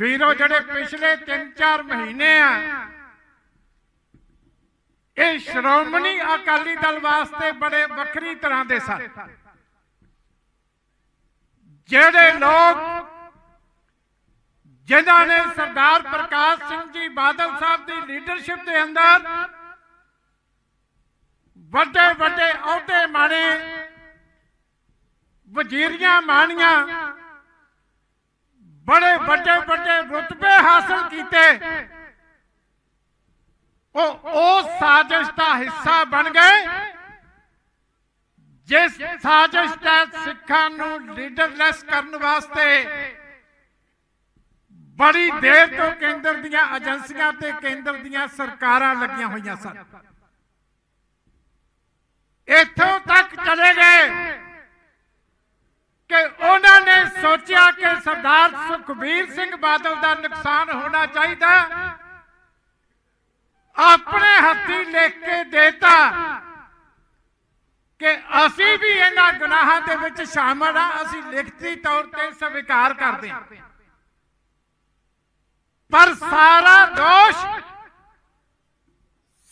ਵੀਰੋ ਜਿਹੜੇ ਪਿਛਲੇ 3-4 ਮਹੀਨੇ ਆ, ਇਹ ਸ਼੍ਰੋਮਣੀ ਅਕਾਲੀ ਦਲ ਵਾਸਤੇ ਬੜੇ ਵੱਖਰੀ ਤਰ੍ਹਾਂ ਦੇ ਸਨ। ਜਿਹੜੇ ਲੋਕ, ਜਿਨ੍ਹਾਂ ਨੇ ਸਰਦਾਰ ਪ੍ਰਕਾਸ਼ ਸਿੰਘ ਜੀ ਬਾਦਲ ਸਾਹਿਬ ਦੀ ਲੀਡਰਸ਼ਿਪ ਦੇ ਅੰਦਰ ਵੱਡੇ ਵੱਡੇ ਅਹੁਦੇ ਮਾਣੇ, ਵਜ਼ੀਰੀਆਂ ਮਾਣੀਆਂ ਬੜੇ ਵੱਡੇ ਵੱਡੇ ਰੁਤਬੇ ਹਾਸਲ ਕੀਤੇ। ਉਹ ਉਸ ਸਾਜ਼ਿਸ਼ ਦਾ ਹਿੱਸਾ ਬਣ ਗਏ। ਜਿਸ ਸਾਜ਼ਿਸ਼ ਤਹਿਤ ਸਿੱਖਾਂ ਨੂੰ ਲੀਡਰਲੈਸ ਕਰਨ ਵਾਸਤੇ ਬੜੀ ਦੇਰ ਤੋਂ ਕੇਂਦਰ ਦੀਆਂ ਏਜੰਸੀਆਂ ਤੇ ਕੇਂਦਰ ਦੀਆਂ ਸਰਕਾਰਾਂ ਲੱਗੀਆਂ ਹੋਈਆਂ ਸਨ। ਇੱਥੋਂ ਤੱਕ ਚਲੇ ਗਏ ਕਿ ਉਹਨਾਂ ਨੇ ਸੋਚਿਆ ਕਿ ਸਰਦਾਰ ਸੁਖਬੀਰ ਸਿੰਘ ਬਾਦਲ ਦਾ ਨੁਕਸਾਨ ਹੋਣਾ ਚਾਹੀਦਾ। ਆਪਣੇ ਹੱਥੀ ਲਿਖ ਕੇ ਦੇਤਾ ਕਿ ਅਸੀਂ ਵੀ ਇਹਨਾਂ ਗੁਨਾਹਾਂ ਦੇ ਵਿੱਚ ਸ਼ਾਮਲ ਆ। ਅਸੀਂ ਲਿਖਤੀ ਤੌਰ ਤੇ ਸਵੀਕਾਰ ਕਰਦੇ ਹਾਂ। ਪਰ ਸਾਰਾ ਦੋਸ਼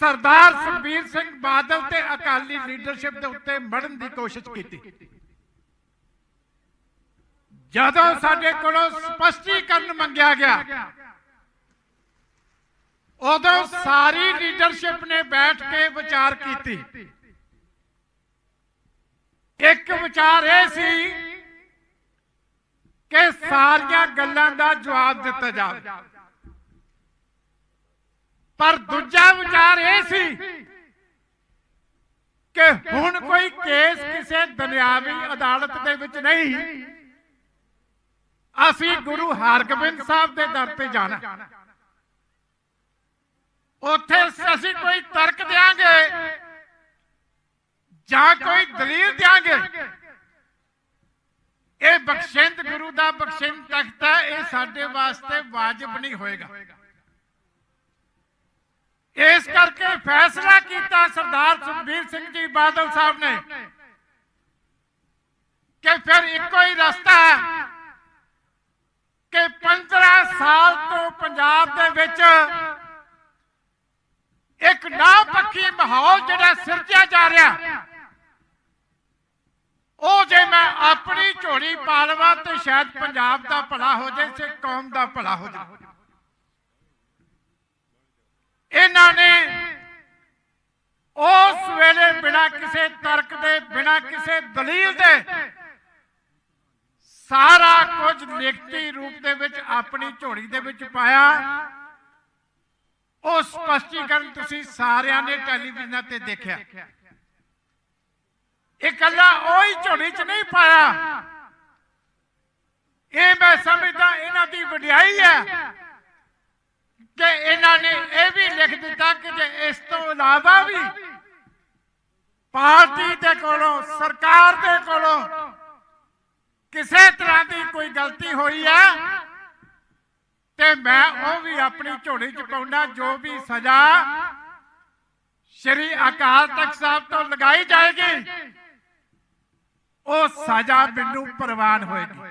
ਸਰਦਾਰ ਸੁਖਬੀਰ ਸਿੰਘ ਬਾਦਲ ਤੇ ਅਕਾਲੀ ਲੀਡਰਸ਼ਿਪ ਦੇ ਉੱਤੇ ਮੜਨ ਦੀ ਕੋਸ਼ਿਸ਼ ਕੀਤੀ। ਜਦੋਂ ਸਾਡੇ ਕੋਲੋਂ ਸਪਸ਼ਟੀਕਰਨ ਮੰਗਿਆ ਗਿਆ, ਉਦੋਂ ਸਾਰੀ ਲੀਡਰਸ਼ਿਪ ਨੇ ਬੈਠ ਕੇ ਵਿਚਾਰ ਕੀਤੀ। ਇੱਕ ਵਿਚਾਰ ਇਹ ਸੀ ਕਿ ਸਾਰੀਆਂ ਗੱਲਾਂ ਦਾ ਜਵਾਬ ਦਿੱਤਾ ਜਾਵੇ। ਪਰ ਦੂਜਾ ਵਿਚਾਰ ਇਹ ਸੀ ਕਿ ਹੁਣ ਕੋਈ ਕੇਸ ਕਿਸੇ ਦੁਨਿਆਵੀ ਅਦਾਲਤ ਦੇ ਵਿੱਚ ਨਹੀਂ ਅਸੀਂ ਗੁਰੂ ਹਰਗੋਬਿੰਦ ਸਾਹਿਬ ਦੇ ਦਰ ਤੇ ਜਾਣਾ ਉੱਥੇ ਅਸੀਂ ਕੋਈ ਤਰਕ ਦੇਾਂਗੇ ਜਾਂ ਕੋਈ ਦਲੀਲ ਦੇਾਂਗੇ ਇਹ ਬਖਸ਼ਿੰਦ ਗੁਰੂ ਦਾ ਬਖਸ਼ਿੰਦ ਤਖਤ ਹੈ, ਇਹ ਸਾਡੇ ਵਾਸਤੇ ਵਾਜਬ ਨਹੀਂ ਹੋਏਗਾ। ਇਸ ਕਰਕੇ ਫੈਸਲਾ ਕੀਤਾ ਸਰਦਾਰ ਸੁਖਬੀਰ ਸਿੰਘ ਜੀ ਬਾਦਲ ਸਾਹਿਬ ਨੇ ਕਿ ਫਿਰ ਇੱਕੋ ਹੀ ਰਸਤਾ ਹੈ ਕਿ 15 ਸਾਲ ਤੋਂ ਪੰਜਾਬ ਦੇ ਵਿੱਚ ਇੱਕ ਨਾ ਪੱਖੀ ਮਾਹੌਲ ਜਿਹੜਾ ਸਿਰਜਿਆ ਜਾ ਰਿਹਾ, ਉਹ ਜੇ ਮੈਂ ਆਪਣੀ ਝੋਲੀ ਪਾ ਲਵਾਂ ਤੇ ਸ਼ਾਇਦ ਪੰਜਾਬ ਦਾ ਭਲਾ ਹੋ ਜਾਏ ਤੇ ਕੌਮ ਦਾ ਭਲਾ ਹੋ ਜਾਏ। ਇਹਨਾਂ ਨੇ ਉਸ ਵੇਲੇ ਬਿਨਾਂ ਕਿਸੇ ਤਰਕ ਦੇ, ਬਿਨਾਂ ਕਿਸੇ ਦਲੀਲ ਦੇ ਸਾਰਾ ਕੁਝ ਲਿਖਤੀ ਰੂਪ ਦੇ ਵਿੱਚ ਆਪਣੀ ਝੋਲੀ ਦੇ ਵਿੱਚ ਪਾਇਆ। ਉਹ ਸਪਸ਼ਟੀਕਰਨ ਤੁਸੀਂ ਸਾਰਿਆਂ ਨੇ ਟੈਲੀਵਿਜ਼ਨ ਤੇ ਦੇਖਿਆ। ਇਹ ਕੱਲਾ ਉਹੀ ਝੋਲੀ 'ਚ ਨਹੀਂ ਪਾਇਆ। ਇਹ ਮੈਂ ਸਮਝਦਾ ਇਹਨਾਂ ਦੀ ਵਡਿਆਈ ਹੈ ਕਿ ਇਹਨਾਂ ਨੇ ਇਹ ਵੀ ਲਿਖ ਦਿੱਤਾ ਕਿ ਜੇ ਇਸ ਤੋਂ ਇਲਾਵਾ ਵੀ ਪਾਰਟੀ ਦੇ ਕੋਲੋਂ, ਸਰਕਾਰ ਦੇ ਕੋਲੋਂ ਕਿਸੇ ਤਰ੍ਹਾਂ ਦੀ ਕੋਈ ਗਲਤੀ ਹੋਈ ਹੈ ਤੇ ਮੈਂ ਉਹ ਵੀ ਆਪਣੀ ਝੋਲੀ ਚ ਪਾਉਂਦਾ, ਜੋ ਵੀ ਸਜ਼ਾ ਸ਼੍ਰੀ ਅਕਾਲ ਤਖਤ ਸਾਹਿਬ ਤੋਂ ਲਗਾਈ ਜਾਏਗੀ, ਉਹ ਸਜ਼ਾ ਮੈਨੂੰ ਪ੍ਰਵਾਨ ਹੋਏਗੀ।